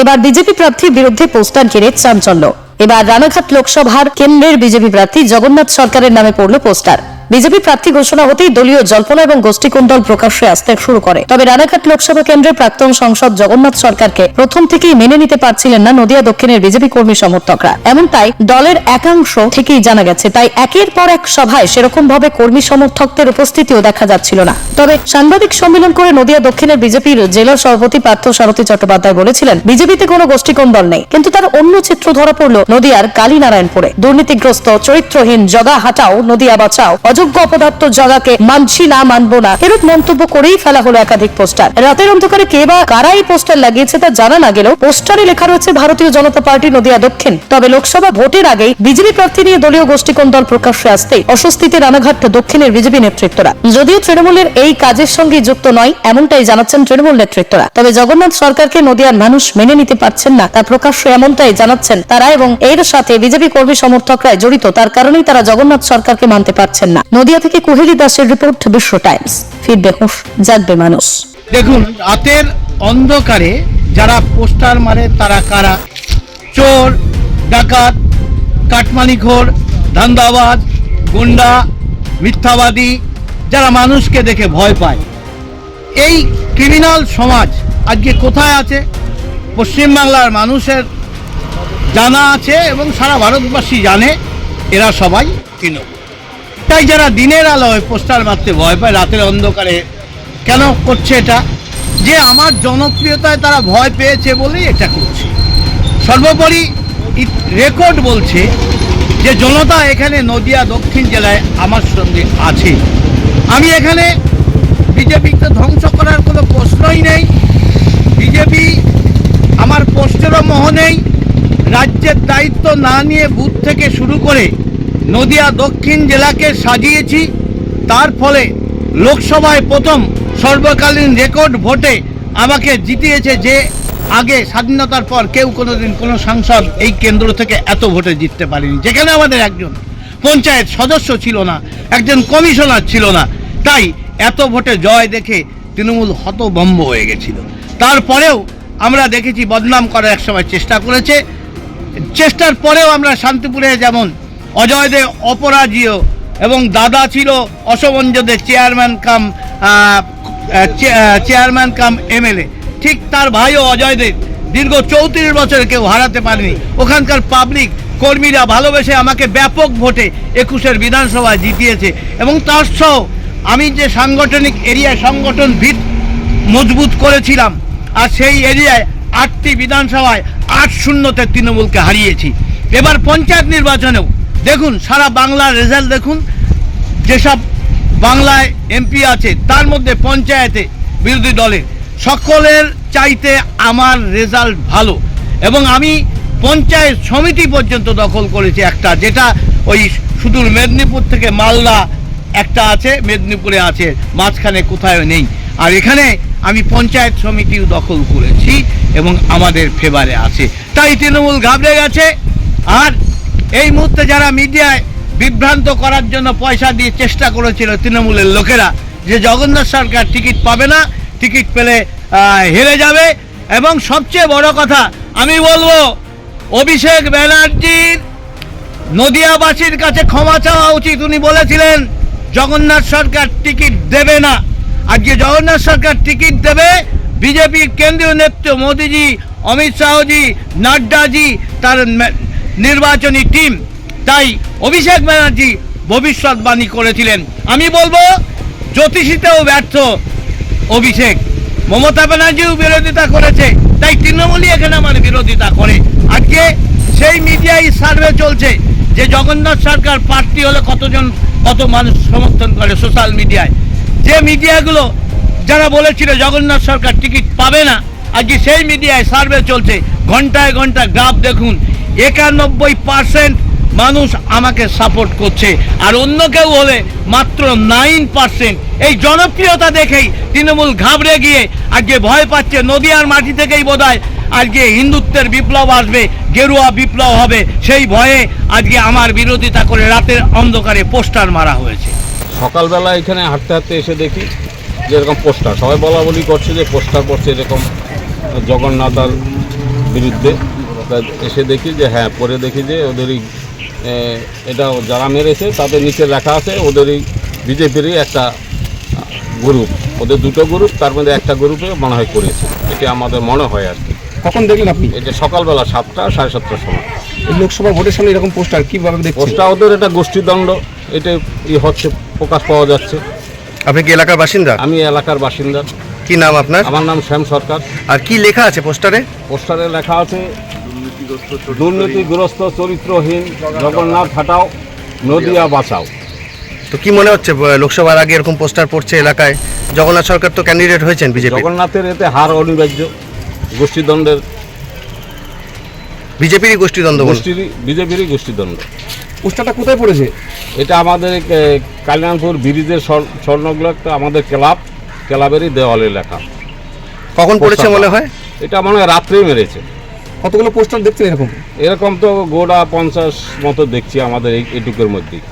এবার বিজেপি প্রার্থীর বিরুদ্ধে পোস্টার ঘিরে চাঞ্চল্য। এবার রানাঘাট লোকসভার কেন্দ্রের বিজেপি প্রার্থী জগন্নাথ সরকারের নামে পড়ল পোস্টার। বিজেপি প্রার্থী ঘোষণা হতেই দলীয় জল্পনা এবং গোষ্ঠী গোষ্ঠীকুণ্ডল প্রকাশ্যে আসতে শুরু করে। তবে রানাঘাট লোকসভা কেন্দ্রের প্রাক্তন সংসদ জগন্নাথ সরকারকে প্রথম থেকেই মেনে নিতে পারছিলেন না নদিয়া দক্ষিণের বিজেপি কর্মী সমর্থকরা। এমনটাই দলের একাংশ থেকেই জানা গেছে, তাই একের পর এক সভায় সেরকম ভাবে কর্মী সমর্থকদের উপস্থিতিও দেখা যাচ্ছিল না। তবে সাংবাদিক সম্মেলন করে নদিয়া দক্ষিণের বিজেপির জেলা সভাপতি পার্থ সারথী চট্টোপাধ্যায় বলেছিলেন, বিজেপিতে কোনো গোষ্ঠীকোন্দল নেই। কিন্তু তার অন্য চিত্র ধরা পড়ল নদিয়ার কালীনারায়ণপুরে। দুর্নীতিগ্রস্ত, চরিত্রহীন জগা হাটাও নদিয়া বাঁচাও অযোগ্য অপদার্থ জগাকে মানছি না, মানবো না এরূপ মন্তব্য করেই ফেলা হলো একাধিক পোস্টার। রাতের অন্ধকারে কে বা কারা এই পোস্টার লাগিয়েছে তা জানা না গেলেও পোস্টারে লেখা রয়েছে, ভারতীয় জনতা পার্টি, নদিয়া, দক্ষিণ। তবে লোকসভা ভোটের আগেই বিজেপি প্রার্থী নিয়ে দলীয় গোষ্ঠীকোণ দল প্রকাশ্যে আসতে অস্বস্তিতে রানাঘাট, দক্ষিণের বিজেপি নেতৃত্বরা। যদিও তৃণমূলের এই কাজের সঙ্গে যুক্ত নয়, এমনটাই জানাচ্ছেন তৃণমূল নেতৃত্বরা। তবে জগন্নাথ সরকারকে নদিয়ার মানুষ মেনে নিতে পারছেন না, তা প্রকাশ্যে এমনটাই জানাচ্ছেন তারা এবং এর সাথে বিজেপি কর্মী সমর্থকরা জড়িত। তার কারণেই তারা জগন্নাথ সরকারকে মানতে পারছেন না। নদিয়া থেকে কুহেলি দাসের রিপোর্ট বিশ্ব টাইমস। ফিরবে হুঁশ, জাগবে মানুষ। দেখুন, রাতের অন্ধকারে যারা পোস্টার মারে তারা কারা? চোর, ডাকাত কাটমানিখোর ধান্দাবাজ, গুন্ডা, মিথ্যাবাদী, যারা মানুষকে দেখে ভয় পায়। এই ক্রিমিনাল সমাজ আজকে কোথায় আছে? পশ্চিমবাংলার মানুষের জানা আছে এবং সারা ভারতবাসী জানে, এরা সবাই তৃণমূল। তাই যারা দিনের আলোয় পোস্টার মারতে ভয় পায়, রাতের অন্ধকারে, কেন করছে এটা? যে আমার জনপ্রিয়তায় তারা ভয় পেয়েছে বলেই এটা করছে। সর্বোপরি রেকর্ড বলছে যে জনতা এখানে নদিয়া দক্ষিণ জেলায় আমার সঙ্গে আছে। আমি এখানে বিজেপিকে ধ্বংস করার কোনো প্রশ্নই নেই। বিজেপি আমার পোস্টেরও মোহ নেই। রাজ্যের দায়িত্ব না নিয়ে বুথ থেকে শুরু করে নদিয়া দক্ষিণ জেলাকে সাজিয়েছি। তার ফলে লোকসভায় প্রথম সর্বকালীন রেকর্ড ভোটে আমাকে জিতিয়েছে যে আগে স্বাধীনতার পর কেউ কোনোদিন কোনো সাংসদ এই কেন্দ্র থেকে এত ভোটে জিততে পারেনি। যেখানে আমাদের একজন পঞ্চায়েত সদস্য ছিল না, একজন কমিশনার ছিল না, তাই এত ভোটে জয় দেখে তৃণমূল হতভম্ব হয়ে গেছিল। তারপরেও আমরা দেখেছি বদনাম করার একসময় চেষ্টা করেছে। চেষ্টার পরেও আমরা শান্তিপুরে যেমন অজয় দে অপরাজীয় এবং দাদা ছিল অসমঞ্জদের chairman cum chairman cum MLA ঠিক তার ভাইও অজয় দেব দীর্ঘ চৌত্রিশ বছর কেউ হারাতে পারেনি। ওখানকার পাবলিক কর্মীরা ভালোবেসে আমাকে ব্যাপক ভোটে একুশের বিধানসভায় জিতিয়েছে এবং তার সহ আমি যে সাংগঠনিক এরিয়ায় সংগঠন ভিত মজবুত করেছিলাম, আর সেই এরিয়ায় আটটি বিধানসভায় আট শূন্যতে তৃণমূলকে হারিয়েছি। এবার পঞ্চায়েত নির্বাচনেও দেখুন, সারা বাংলার রেজাল্ট দেখুন, যেসব বাংলায় এমপি আছে, তার মধ্যে পঞ্চায়েতে বিরোধী দলের সকলের চাইতে আমার রেজাল্ট ভালো। এবং আমি পঞ্চায়েত সমিতি পর্যন্ত দখল করেছি একটা, যেটা ওই সুদূর মেদিনীপুর থেকে মালদা একটা আছে, মেদিনীপুরে আছে, মাঝখানে কোথায় নেই। আর এখানে আমি পঞ্চায়েত সমিতিও দখল করেছি এবং আমাদের ফেভারে আছে। তাই তৃণমূল ঘাবড়ে গেছে, আর এই মুহূর্তে যারা মিডিয়ায় বিভ্রান্ত করার জন্য পয়সা দিয়ে চেষ্টা করেছিল তৃণমূলের লোকেরা যে জগন্নাথ সরকার টিকিট পাবে না, টিকিট পেলে হেরে যাবে। এবং সবচেয়ে বড় কথা, আমি বলব, অভিষেক ব্যানার্জির নদিয়াবাসীর কাছে ক্ষমা চাওয়া উচিত। উনি বলেছিলেন, জগন্নাথ সরকার টিকিট দেবে না। আজকে জগন্নাথ সরকার টিকিট দেবে, বিজেপির কেন্দ্রীয় নেতৃত্ব মোদিজি, অমিত শাহজি, নাড্ডাজি, তার নির্বাচনী টিম। তাই অভিষেক ব্যানার্জি ভবিষ্যৎবাণী করেছিলেন। আমি বলব, জ্যোতিষীতেও ব্যর্থ অভিষেক। মমতা ব্যানার্জিও বিরোধিতা করেছে, তাই তৃণমূলই এখানে আমার বিরোধিতা করে। আজকে সেই মিডিয়ায় সার্ভে চলছে যে জগন্নাথ সরকার প্রার্থী হলে কতজন, কত মানুষ সমর্থন করে সোশ্যাল মিডিয়ায়। যে মিডিয়াগুলো যারা বলেছিল জগন্নাথ সরকার টিকিট পাবে না, আজকে সেই মিডিয়ায় সার্ভে চলছে। ঘন্টায় ঘণ্টা গ্রাফ দেখুন একানব্বই পার্সেন্ট মানুষ আমাকে সাপোর্ট করছে। আর অন্য কেউ হলে মাত্র নাইন পার্সেন্ট এই জনপ্রিয়তা দেখেই তৃণমূল ঘাবড়ে গিয়ে আজকে ভয় পাচ্ছে। নদীয়ার মাটি থেকেই বোধ আজকে হিন্দুত্বের বিপ্লব আসবে, গেরুয়া বিপ্লব হবে। সেই ভয়ে আজকে আমার বিরোধিতা করে রাতের অন্ধকারে পোস্টার মারা হয়েছে। সকালবেলা এখানে হাঁটতে হাঁটতে এসে দেখি যে এরকম পোস্টার। সবাই বলা বলি করছে যে পোস্টার করছে এরকম জগন্নাথ আর বিরুদ্ধে। তা এসে দেখি যে হ্যাঁ পরে দেখি যে ওদেরই এটা যারা মেরেছে তাদের নিচে লেখা আছে ওদেরই বিজেপিরই একটা গ্রুপ। ওদের দুটো গ্রুপ তার মধ্যে একটা গ্রুপে মনে হয় করেছে। এটি আমাদের মনে হয় আর কি। কখন দেখলেন আপনি? এটা সকালবেলা সাতটা সাড়ে সাতটার সময়। এই লোকসভা ভোটের সামনে এরকম পোস্টার কীভাবে দেখছেন? পোস্টার ওদের এটা গোষ্ঠীদণ্ড এটা ই হচ্ছে প্রকাশ পাওয়া যাচ্ছে। আপনি কি এলাকার বাসিন্দা? আমি এলাকার বাসিন্দা। কি নাম আপনার? আমার নাম শ্যাম সরকার। আর কি লেখা আছে পোস্টারে? পোস্টারে লেখা আছে দুর্নীতিগ্রস্ত চরিত্রহীন জগন্নাথ হাটাও নদিয়া বাঁচাও। তো কি মনে হচ্ছে লোকসভার আগে এরকম পোস্টার পড়ছে এলাকায়? জগন্নাথ সরকার তো ক্যান্ডিডেট হয়েছেন বিজেপি জগন্নাথের এতে হার অনিবার্য গোষ্ঠীদ্বন্দ্বের বিজেপিরই গোষ্ঠীদ্বন্দ্ব গোষ্ঠীর বিজেপিরই গোষ্ঠীদ্বন্দ্ব। পোস্টারটা কোথায় পড়েছে? এটা আমাদের এ, কালিয়ানপুর ব্রিজের স্বর- স্বর্ণগুলো একটা আমাদের ক্লাব ক্লাবেরই দেওয়ালে লেখা। কখন পড়েছে মনে হয়? এটা মনে হয় রাত্রেই মেরেছে। কতগুলো পোস্টার দেখছেন এরকম? এরকম তো গোটা পঞ্চাশ মতো দেখছি আমাদের এই এটুকুর মধ্যেই।